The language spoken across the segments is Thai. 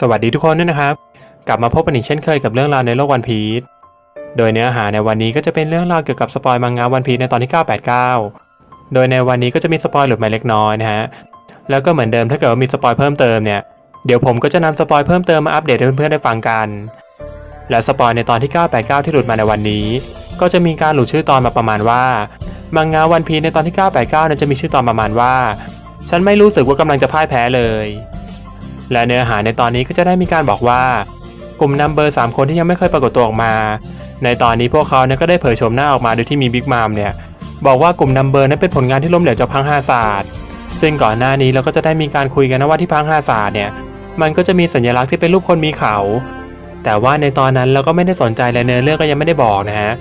สวัสดีทุกคนด้วยนะครับ กลับมาพบกันอีกเช่นเคยกับเรื่องราวในโลกวันพีชโดยเนื้อหาในวันนี้ก็จะเป็นเรื่องราวเกี่ยวกับสปอยมังงะวันพีชในตอนที่ 989 โดยในวันนี้ก็จะมีสปอยหลุดมาเล็กน้อยนะฮะแล้วก็เหมือนเดิมถ้าเกิดว่ามีสปอยเพิ่มเติมเนี่ยเดี๋ยวผมก็จะนำสปอยเพิ่มเติมมาอัปเดตให้เพื่อนๆได้ฟังกัน และสปอยในตอนที่ 989 ที่หลุดมาในวันนี้ ก็จะมีการหลุดชื่อตอนมาประมาณว่ามังงะวันพีชในตอนที่ 989นั้นจะมีชื่อตอนประมาณว่า ฉันไม่รู้สึกว่ากำลังจะพ่ายแพ้เลย และเนื้อหาในตอนนี้ก็จะได้มีการบอกว่า กลุ่มนัมเบอร์สามคนที่ยังไม่เคยปรากฏตัวออกมา ในตอนนี้พวกเขาเนี่ยก็ได้เผยโฉมหน้าออกมาโดยที่มีบิ๊กมามเนี่ยบอกว่ากลุ่มนัมเบอร์นั้นเป็นผลงานที่ล้มเหลวจากพังห้าศาสตร์ซึ่งก่อนหน้านี้เราก็จะได้มีการคุยกันนะว่าที่พังห้าศาสตร์เนี่ยมันก็จะมีสัญลักษณ์ที่เป็นรูปคนมีเขา แต่ว่าในตอนนั้นเราก็ไม่ได้สนใจและเนื้อเรื่องก็ยังไม่ได้บอกนะฮะ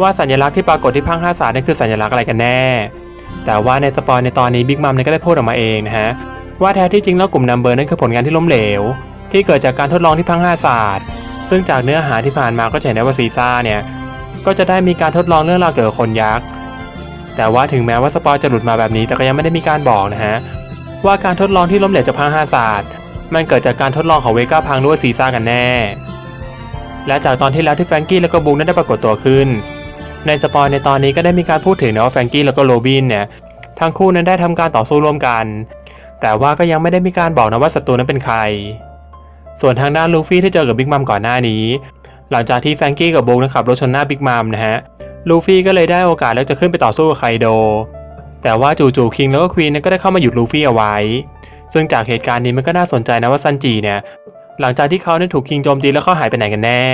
ว่าสัญลักษณ์ที่ปรากฏที่พังห้าศาสตร์นั่นคือสัญลักษณ์อะไรกันแน่ แต่ว่าในสปอยในตอนนี้บิ๊กมัมเนี่ยก็ได้พูดออกมาเองนะฮะ ว่าแท้ที่จริงแล้วกลุ่มนัมเบอร์นั่นคือผลงานที่ล้มเหลว ที่เกิดจากการทดลองที่พังห้าศาสตร์ซึ่งจากเนื้อหาที่ผ่านมาก็จะเห็นได้ว่าซีซ่าเนี่ยก็จะได้มีการทดลองเรื่องราวเกี่ยวกับคนยักษ์แต่ว่าถึงแม้ว่าสปอยจะหลุดมาแบบนี้ แต่ก็ยังไม่ได้มีการบอกนะฮะว่าการทดลองที่ล้มเหลวจากพังห้าศาสตร์มันเกิดจากการทดลองของเวก้าพังด้วยซีซ่ากันแน่ และจากตอนที่แล้วที่แฟรงกี้แล้วก็บูมนั้นได้ปรากฏตัวขึ้น ในสปอยในตอนนี้ก็ได้มีการพูดถึงนะว่าแฟรงกี้แล้วก็โรบินเนี่ยทั้งคู่นั้นได้ทำการต่อสู้ร่วมกัน แต่ว่าก็ยังไม่ได้มีการบอกนะว่าศัตรูนั้นเป็นใคร ส่วนทางด้านลูฟี่ที่เจอกับบิ๊กมัมก่อนหน้านี้ หลังจากที่แฟรงกี้กับโบงนะขับรถชนหน้าบิ๊กมัมนะฮะ ลูฟี่ก็เลยได้โอกาสแล้วจะขึ้นไปต่อสู้กับไคโด แต่ว่าจู่ๆคิงแล้วก็ควีนนั้นก็ได้เข้ามาหยุดลูฟี่เอาไว้ ซึ่งจากเหตุการณ์นี้มันก็น่าสนใจนะว่าซันจีเนี่ย หลังจากที่เขานั้นถูกคิงโจมตีแล้วเขาหายไปไหนกันแน่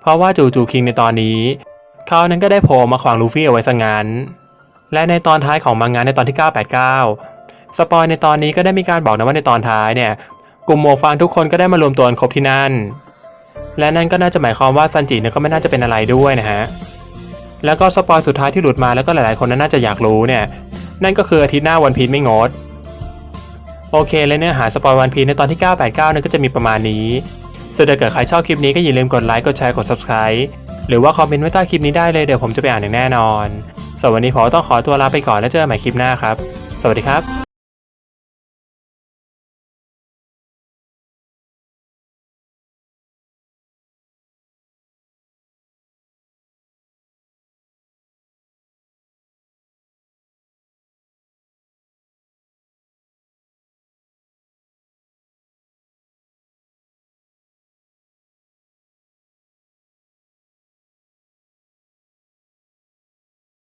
เพราะว่าจู่ๆคิงในตอนนี้เขานั้นก็ได้โผล่มาขวางลูฟี่เอาไว้ซะงั้น และในตอนท้ายของมังงะในตอนที่ 989 สปอยในตอนนี้ก็ได้มีการบอกนะว่าในตอนท้ายเนี่ย กลุ่มโมฟางทุกคนก็ได้มารวมตัวกันครบที่นั่น และนั่นก็น่าจะหมายความว่าซันจิเนี่ยก็ไม่น่าจะเป็นอะไรด้วยนะฮะ แล้วก็สปอยสุดท้ายที่หลุดมาแล้วก็หลายๆ คนน่าจะอยากรู้เนี่ย นั่นก็คืออาทิตย์หน้าวันพีชไม่งด โอเคและเนื้อหาสปอยวันพีชในตอนที่ 989นั้นก็จะมีประมาณนี้ส่วนถ้าเกิดใครชอบคลิปนี้ก็อย่าลืมกดไลค์กดแชร์กด subscribe หรือว่าคอมเมนต์ไว้ใต้คลิปนี้ได้เลยเดี๋ยวผมจะไปอ่านอย่างแน่นอนส่วนวันนี้ผมต้องขอตัวลาไปก่อนแล้วเจอกันใหม่คลิปหน้าครับ สวัสดีครับ